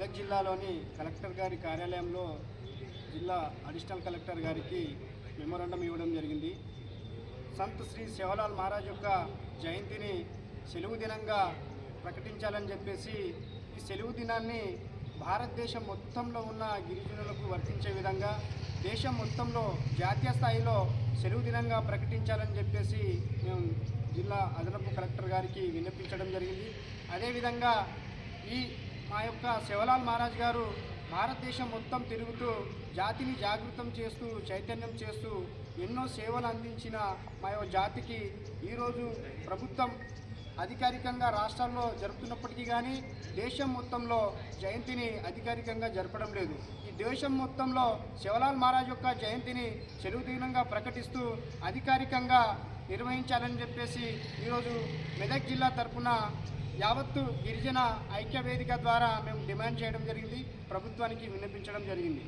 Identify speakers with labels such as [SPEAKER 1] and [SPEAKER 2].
[SPEAKER 1] మెదక్ జిల్లాలోని కలెక్టర్ గారి కార్యాలయంలో జిల్లా అడిషనల్ కలెక్టర్ గారికి మెమోరాండం ఇవ్వడం జరిగింది. సంత్ శ్రీ శివలాల్ మహారాజ్ యొక్క జయంతిని సెలవు దినంగా ప్రకటించాలని చెప్పేసి ఈ సెలవు దినాన్ని భారతదేశం మొత్తంలో ఉన్న గిరిజనులకు వర్తించే విధంగా దేశం మొత్తంలో జాతీయ స్థాయిలో సెలవు దినంగా ప్రకటించాలని చెప్పేసి మేము జిల్లా అదనపు కలెక్టర్ గారికి విన్నపించడం జరిగింది. అదేవిధంగా ఈ మా యొక్క శివలాల్ మహారాజ్ గారు భారతదేశం మొత్తం తిరుగుతూ జాతిని జాగృతం చేస్తూ చైతన్యం చేస్తూ ఎన్నో సేవలు అందించిన మా యొక్క జాతికి ఈరోజు ప్రభుత్వం అధికారికంగా రాష్ట్రాల్లో జరుపుతున్నప్పటికీ కానీ దేశం మొత్తంలో జయంతిని అధికారికంగా జరపడం లేదు. ఈ దేశం మొత్తంలో శివలాల్ మహారాజ్ యొక్క జయంతిని చెరువు దినంగా ప్రకటిస్తూ అధికారికంగా నిర్వహించాలని చెప్పేసి ఈరోజు మెదక్ జిల్లా తరఫున యావత్తు గిరిజన ఐక్య వేదిక ద్వారా మేము డిమాండ్ చేయడం జరిగింది ప్రభుత్వానికి విన్నపించడం జరిగింది.